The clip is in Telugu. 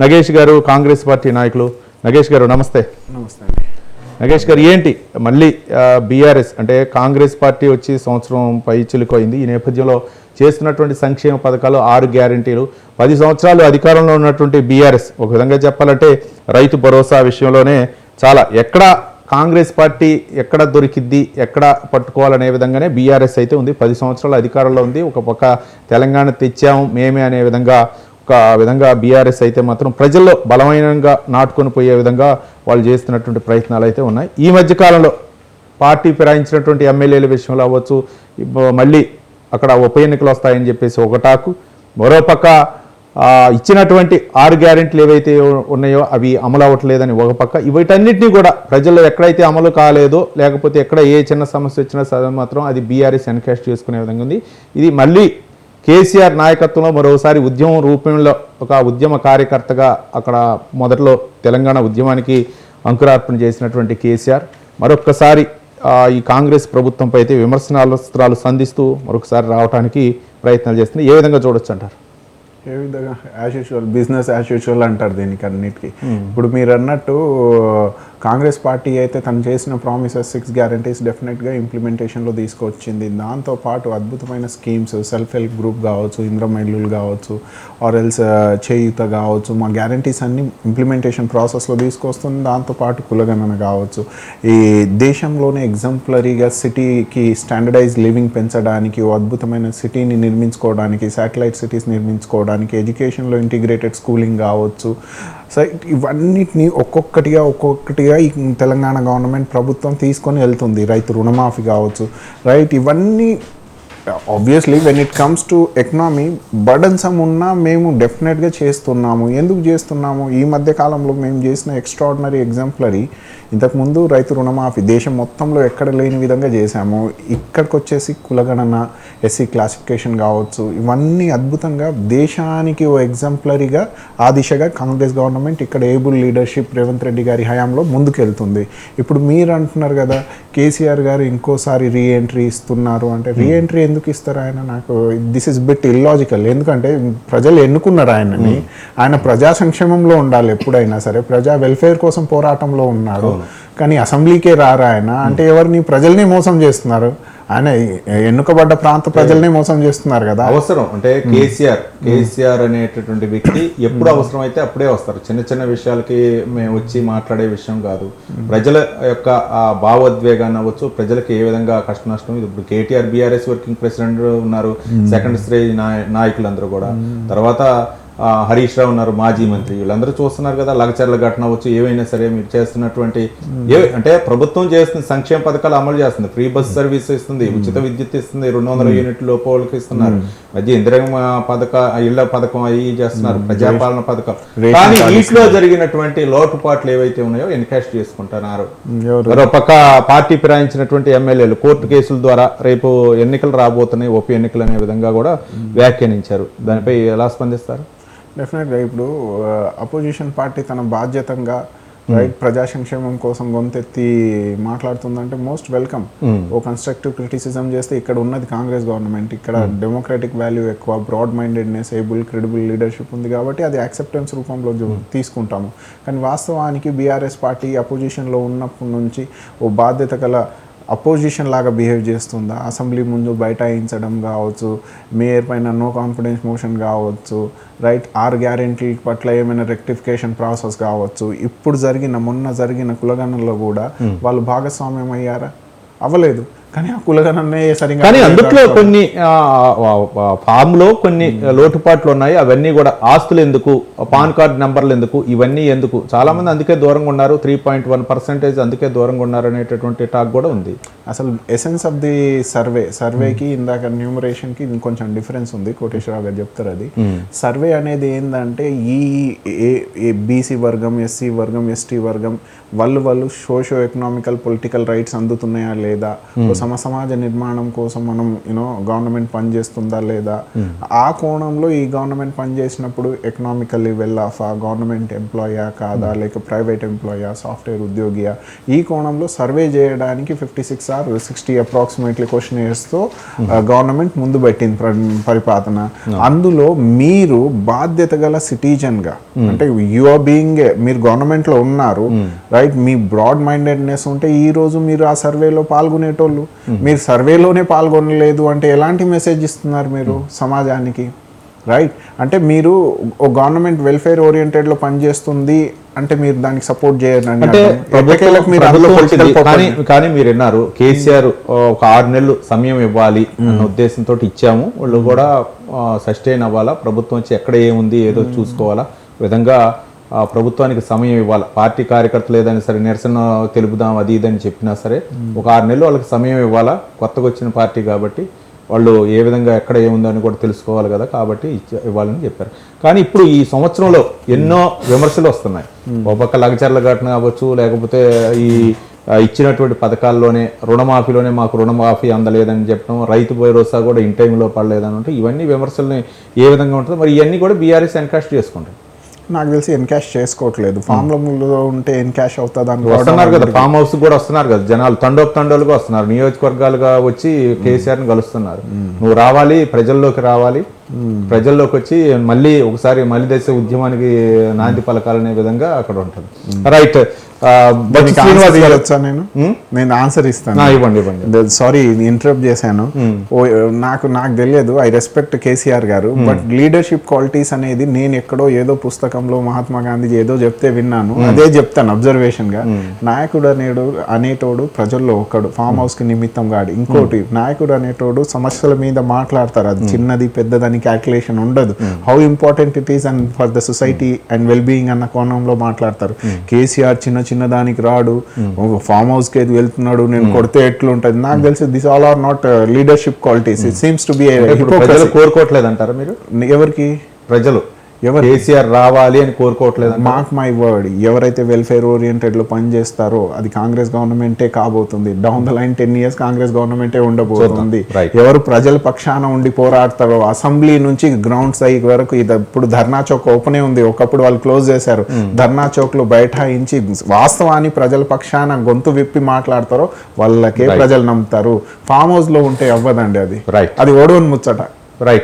నగేష్ గారు కాంగ్రెస్ పార్టీ నాయకులు. నగేష్ గారు నమస్తే. నమస్తే అండి. నగేష్ గారు ఏంటి? మళ్ళీ బీఆర్ఎస్ అంటే కాంగ్రెస్ పార్టీ వచ్చి సంవత్సరం పై చిలుకోయింది ఈ నేపథ్యంలో చేస్తున్నటువంటి సంక్షేమ పథకాలు ఆరు గ్యారంటీలు. పది సంవత్సరాలు అధికారంలో ఉన్నటువంటి బీఆర్ఎస్ ఒక విధంగా చెప్పాలంటే రైతు భరోసా విషయంలోనే చాలా ఎక్కడ కాంగ్రెస్ పార్టీ ఎక్కడ దొరికిద్ది ఎక్కడ పట్టుకోవాలనే విధంగానే బీఆర్ఎస్ అయితే ఉంది. పది సంవత్సరాల అధికారంలో ఉంది. ఒక పక్క తెలంగాణ తెచ్చాము మేమే అనే విధంగా ఒక విధంగా బీఆర్ఎస్ అయితే మాత్రం ప్రజల్లో బలమైనగా నాటుకొని పోయే విధంగా వాళ్ళు చేస్తున్నటువంటి ప్రయత్నాలు అయితే ఉన్నాయి. ఈ మధ్య కాలంలో పార్టీ ఫిరాయించినటువంటి ఎమ్మెల్యేల విషయంలో అవ్వచ్చు మళ్ళీ అక్కడ ఉప ఎన్నికలు వస్తాయని చెప్పేసి ఒకటాకు. మరోపక్క ఇచ్చినటువంటి ఆరు గ్యారెంటీలు ఏవైతే ఉన్నాయో అవి అమలు అవ్వట్లేదని ఒక పక్క. వీటన్నిటినీ కూడా ప్రజల్లో ఎక్కడైతే అమలు కాలేదో లేకపోతే ఎక్కడ ఏ చిన్న సమస్య వచ్చినా సరే మాత్రం అది బీఆర్ఎస్ ఎన్కాస్ట్ చేసుకునే విధంగా ఉంది. ఇది మళ్ళీ కేసీఆర్ నాయకత్వంలో మరోసారి ఉద్యమం రూపంలో ఒక ఉద్యమ కార్యకర్తగా అక్కడ మొదట్లో తెలంగాణ ఉద్యమానికి అంకురార్పణ చేసినటువంటి కేసీఆర్. మరొక్కసారి ఈ కాంగ్రెస్ ప్రభుత్వంపై అయితే విమర్శనాస్త్రాలు సంధిస్తూ మరొకసారి రావడానికి ప్రయత్నాలు చేస్తుంది. ఏ విధంగా చూడొచ్చు అంటారు? ఏ విధంగా? As usual business as usual అంటారు దీనికి అన్నిటికీ. ఇప్పుడు మీరు అన్నట్టు కాంగ్రెస్ పార్టీ అయితే తను చేసిన ప్రామిసెస్ సిక్స్ గ్యారంటీస్ డెఫినెట్గా ఇంప్లిమెంటేషన్లో తీసుకొచ్చింది. దాంతో పాటు అద్భుతమైన స్కీమ్స్ సెల్ఫ్ హెల్ప్ గ్రూప్ కావచ్చు ఇంద్రమ కావచ్చు ఆర్ ఎల్స్ చేయుత కావచ్చు మా గ్యారంటీస్ అన్ని ఇంప్లిమెంటేషన్ ప్రాసెస్లో తీసుకొస్తుంది. దాంతో పాటు కులగణన కావచ్చు. ఈ దేశంలోనే ఎగ్జాంపులరీగా సిటీకి స్టాండర్డైజ్ లివింగ్ పెంచడానికి అద్భుతమైన సిటీని నిర్మించుకోవడానికి శాటిలైట్ సిటీస్ నిర్మించుకోవడానికి ఎడ్యుకేషన్లో ఇంటిగ్రేటెడ్ స్కూలింగ్ కావచ్చు సో ఇవన్నిటిని ఒక్కొక్కటిగా ఒక్కొక్కటిగా ఈ తెలంగాణ గవర్నమెంట్ ప్రభుత్వం తీసుకొని వెళ్తుంది. రైతు రుణమాఫీ కావచ్చు. రైట్ ఇవన్నీ obviously when it comes to economy burdensome ఉన్నా మేము డెఫినెట్గా చేస్తున్నాము. ఎందుకు చేస్తున్నాము? ఈ మధ్య కాలంలో మేము చేసిన ఎక్స్ట్రాడినరీ ఎగ్జాంపులరీ ఇంతకుముందు రైతు రుణమాఫీ దేశం మొత్తంలో ఎక్కడ లేని విధంగా చేశాము. ఇక్కడికి వచ్చేసి కులగణన ఎస్సీ క్లాసిఫికేషన్ కావచ్చు ఇవన్నీ అద్భుతంగా దేశానికి ఓ ఎగ్జాంపులరీగా ఆ దిశగా కాంగ్రెస్ గవర్నమెంట్ ఇక్కడ ఏబుల్ లీడర్షిప్ రేవంత్ రెడ్డి గారి హయాంలో ముందుకెళ్తుంది. ఇప్పుడు మీరు అంటున్నారు కదా కేసీఆర్ గారు ఇంకోసారి రీఎంట్రీ ఇస్తున్నారు. అంటే రీఎంట్రీ ఎందుకు ఇస్తారు ఆయన నాకు. దిస్ ఇస్ బిట్ ఇల్లాజికల్ ఎందుకంటే ప్రజలు ఎన్నుకున్నారు ఆయనని. ఆయన ప్రజా సంక్షేమంలో ఉండాలి ఎప్పుడైనా సరే. ప్రజా వెల్ఫేర్ కోసం పోరాటంలో ఉన్నారు. కానీ అసెంబ్లీకే రారు ఆయన. అంటే ఎవరిని? ప్రజల్ని మోసం చేస్తున్నారు. ఆయన ఎన్నుకబడ్డ ప్రాంత ప్రజల్ని మోసం చేస్తున్నారు కదా. అవసరం. అంటే కేసీఆర్ కేసీఆర్ అనేటటువంటి వ్యక్తి ఎప్పుడు అవసరం అయితే అప్పుడే వస్తారు. చిన్న చిన్న విషయాలకి మేము వచ్చి మాట్లాడే విషయం కాదు. ప్రజల యొక్క ఆ భావోద్వేగాన్ని అవ్వచ్చు. ప్రజలకు ఏ విధంగా కష్ట నష్టం ఇది. ఇప్పుడు కేటీఆర్ బీఆర్ఎస్ వర్కింగ్ ప్రెసిడెంట్ ఉన్నారు. సెకండ్ స్టేజ్ నాయకులందరూ కూడా. తర్వాత హరీష్ రావు ఉన్నారు మాజీ మంత్రి. వీళ్ళందరూ చూస్తున్నారు కదా లగచర్ల ఘటన వచ్చి ఏవైనా సరే మీరు చేస్తున్నటువంటి ఏ అంటే ప్రభుత్వం చేస్తున్న సంక్షేమ పథకాలు అమలు చేస్తుంది. ఫ్రీ బస్ సర్వీస్ ఇస్తుంది ఉచిత విద్యుత్ ఇస్తుంది రెండు వందల యూనిట్లు లోపలకి ఇస్తున్నారు. మధ్య ఇందిరమ్మ పథక ఇళ్ళ పథకం అవి చేస్తున్నారు ప్రజాపాలన పథకం. కానీ వీటిలో జరిగినటువంటి లోటుపాట్లు ఏవైతే ఉన్నాయో ఎన్కాష్ చేసుకుంటున్నారు. పక్క పార్టీ ఫిరాయించినటువంటి ఎమ్మెల్యేలు కోర్టు కేసుల ద్వారా రేపు ఎన్నికలు రాబోతున్నాయి ఉప ఎన్నికలు అనే విధంగా కూడా వ్యాఖ్యానించారు. దానిపై ఎలా స్పందిస్తారు? డెఫినెట్గా ఇప్పుడు అపోజిషన్ పార్టీ తన బాధ్యతంగా రైట్ ప్రజా సంక్షేమం కోసం గొంతెత్తి మాట్లాడుతుందంటే మోస్ట్ వెల్కమ్ ఓ కన్స్ట్రక్టివ్ క్రిటిసిజం చేస్తే ఇక్కడ ఉన్నది కాంగ్రెస్ గవర్నమెంట్ ఇక్కడ డెమోక్రటిక్ వాల్యూ ఎక్కువ broad mindedness able credible leadership ఉంది కాబట్టి అది యాక్సెప్టెన్స్ రూపంలో తీసుకుంటాము. కానీ వాస్తవానికి బీఆర్ఎస్ పార్టీ అపోజిషన్లో ఉన్నప్పటి నుంచి ఓ బాధ్యత గల అపోజిషన్ లాగా బిహేవ్ చేస్తుందా? అసెంబ్లీ ముందు బైఠాయించడం కావచ్చు మేయర్ పైన నో కాన్ఫిడెన్స్ మోషన్ కావచ్చు రైట్? ఆర్ గ్యారెంటీ పట్ల ఏమైనా రెక్టిఫికేషన్ ప్రాసెస్ కావచ్చు? ఇప్పుడు జరిగిన మొన్న జరిగిన కులగణనలో కూడా వాళ్ళు భాగస్వామ్యం అయ్యారా? అవ్వలేదు. కానీ ఆ కులగణనే సరిగా కానీ అందుట్లో కొన్ని ఫామ్లో కొన్ని లోటుపాట్లు ఉన్నాయి. అవన్నీ కూడా ఆస్తులు ఎందుకు పాన్ కార్డ్ నెంబర్లు ఎందుకు ఇవన్నీ ఎందుకు? చాలా మంది అందుకే దూరంగా ఉన్నారు. త్రీ పాయింట్ వన్ పర్సెంటేజ్ అందుకే దూరంగా ఉన్నారు అనేటటువంటి టాక్ కూడా ఉంది. అసలు ఎసెన్స్ ఆఫ్ ది సర్వే సర్వేకి ఇందాక న్యూమరేషన్కి కొంచెం డిఫరెన్స్ ఉంది. కోటేశ్వరరావు గారు చెప్తారు అది సర్వే అనేది ఏంటంటే ఈ బీసీ వర్గం ఎస్సీ వర్గం ఎస్టీ వర్గం వాళ్ళు వాళ్ళు సోషో ఎకనామికల్ పొలిటికల్ రైట్స్ అందుతున్నాయా లేదా? సమ సమాజ నిర్మాణం కోసం మనం యూనో గవర్నమెంట్ పనిచేస్తుందా లేదా? ఆ కోణంలో ఈ గవర్నమెంట్ పనిచేసినప్పుడు ఎకనామికల్లీ వెల్ ఆఫ్ ఆ గవర్నమెంట్ ఎంప్లాయా కాదా? లేక ప్రైవేట్ ఎంప్లాయా సాఫ్ట్వేర్ ఉద్యోగియా ఈ కోణంలో సర్వే చేయడానికి fifty six or sixty approximately క్వశ్చన్తో government ముందు పెట్టింది ప్ర- పరిపాలన. అందులో మీరు బాధ్యత గల సిటిజన్గా అంటే యు ఆర్ బీయింగ్ మీరు గవర్నమెంట్లో ఉన్నారు రైట్ మీ బ్రాడ్ మైండెడ్నెస్ ఉంటే ఈ రోజు మీరు ఆ సర్వేలో పాల్గొనేటోళ్ళు. మీరు సర్వేలోనే పాల్గొనలేదు అంటే ఎలాంటి మెసేజ్ ఇస్తున్నారు మీరు సమాజానికి? రైట్ అంటే మీరు ఓ గవర్నమెంట్ వెల్ఫేర్ ఓరియంటెడ్లో పనిచేస్తుంది అంటే మీరు దానికి సపోర్ట్ వచ్చింది. కానీ మీరు విన్నారు కేసీఆర్ ఒక ఆరు నెలలు సమయం ఇవ్వాలి అన్న ఉద్దేశంతో ఇచ్చాము. వాళ్ళు కూడా సస్టైన్ అవ్వాలా? ప్రభుత్వం వచ్చి ఎక్కడ ఏముంది ఏదో చూసుకోవాలా? విధంగా ప్రభుత్వానికి సమయం ఇవ్వాలి. పార్టీ కార్యకర్తలు ఏదైనా సరే నిరసన తెలుపుదాం అది ఇది అని చెప్పినా సరే ఒక ఆరు నెలలు వాళ్ళకి సమయం ఇవ్వాలా? కొత్తగా వచ్చిన పార్టీ కాబట్టి వాళ్ళు ఏ విధంగా ఎక్కడ ఏముందని కూడా తెలుసుకోవాలి కదా కాబట్టి ఇవ్వాలని చెప్పారు. కానీ ఇప్పుడు ఈ సంవత్సరంలో ఎన్నో విమర్శలు వస్తున్నాయి. ఒక పక్క లగచర్ల ఘటన కావచ్చు లేకపోతే ఈ ఇచ్చినటువంటి పథకాల్లోనే రుణమాఫీలోనే మాకు రుణమాఫీ అందలేదని చెప్పడం రైతు భరోసా కూడా ఇన్ టైంలో పడలేదని అంటే ఇవన్నీ విమర్శల్ని ఏ విధంగా ఉంటుంది మరి ఇవన్నీ కూడా బీఆర్ఎస్ ఎన్కాస్ట్ చేసుకుంటారు నాకు తెలిసి ఎన్కాష్ చేసుకోవట్లేదు. ఫామ్లో ఉంటే ఎన్కాష్ అవుతుంది వస్తున్నారు కదా ఫామ్ హౌస్ కూడా వస్తున్నారు కదా జనాలు తండోపు తండోలుగా వస్తున్నారు. నియోజకవర్గాలుగా వచ్చి కేసీఆర్ని కలుస్తున్నారు. నువ్వు రావాలి ప్రజల్లోకి రావాలి ప్రజల్లోకి వచ్చి మళ్ళీ ఒకసారి మళ్ళీ దశ ఉద్యమానికి నాంది పలకాలనే విధంగా అక్కడ ఉంటుంది. రైట్ గారు ఇవ్వచ్చా నేను? నేను ఆన్సర్ ఇస్తాను. ఇవ్వండి ఇవ్వండి. సారీ ఇంటరప్ట్ చేశాను. ఓ, నాకు నాకు తెలియదు ఐ రెస్పెక్ట్ కేసీఆర్ గారు బట్ లీడర్షిప్ క్వాలిటీస్ అనేది నేను ఎక్కడో ఏదో పుస్తకంలో మహాత్మా గాంధీ ఏదో చెప్తే విన్నాను. అదే చెప్తాను అబ్జర్వేషన్గా. నాయకుడు అనేడు అనేటోడు ప్రజల్లో ఒకడు ఫామ్ హౌస్కి నిమిత్తం గాడు. ఇంకోటి నాయకుడు అనేటోడు సమస్యల మీద మాట్లాడతారు. అది చిన్నది పెద్దదని క్యాల్కులేషన్ ఉండదు. How important it is and for the society and well being అన్న కోణంలో మాట్లాడతారు. కేసీఆర్ చిన్న చిన్న దానికి రాడు. ఫామ్ హౌస్కి ఏది వెళ్తున్నాడు నేను కొడితే ఎట్లుంటది? నాకు తెలిసి this all are not leadership qualities it seems to be కోరుకోవట్లేదు అంటారా మీరు? ఎవరికి? ప్రజలు. ఎవరు? కేసీఆర్ రావాలి అని కోరుకోవట్లేదు. మార్క్ మై వర్డ్ ఎవరైతే వెల్ఫేర్ ఓరియంటెడ్లో పనిచేస్తారో అది కాంగ్రెస్ గవర్నమెంటే కాబోతుంది. Down the line ten years Congress గవర్నమెంటే ఉండబోతుంది. ఎవరు ప్రజల పక్షాన ఉండి పోరాడతారో అసెంబ్లీ నుంచి గ్రౌండ్ సై వరకు ఇది ఇప్పుడు ధర్నా చౌక్ ఓపెనే ఉంది. ఒకప్పుడు వాళ్ళు క్లోజ్ చేశారు. ధర్నా చౌక్లో బైఠాయించి వాస్తవాన్ని ప్రజల పక్షాన గొంతు విప్పి మాట్లాడతారో వాళ్ళకే. ప్రజలు నమ్ముతారు. ఫామ్ హౌస్లో ఉంటే అవ్వదండి అది. అది ఓడవని ముచ్చట. రైట్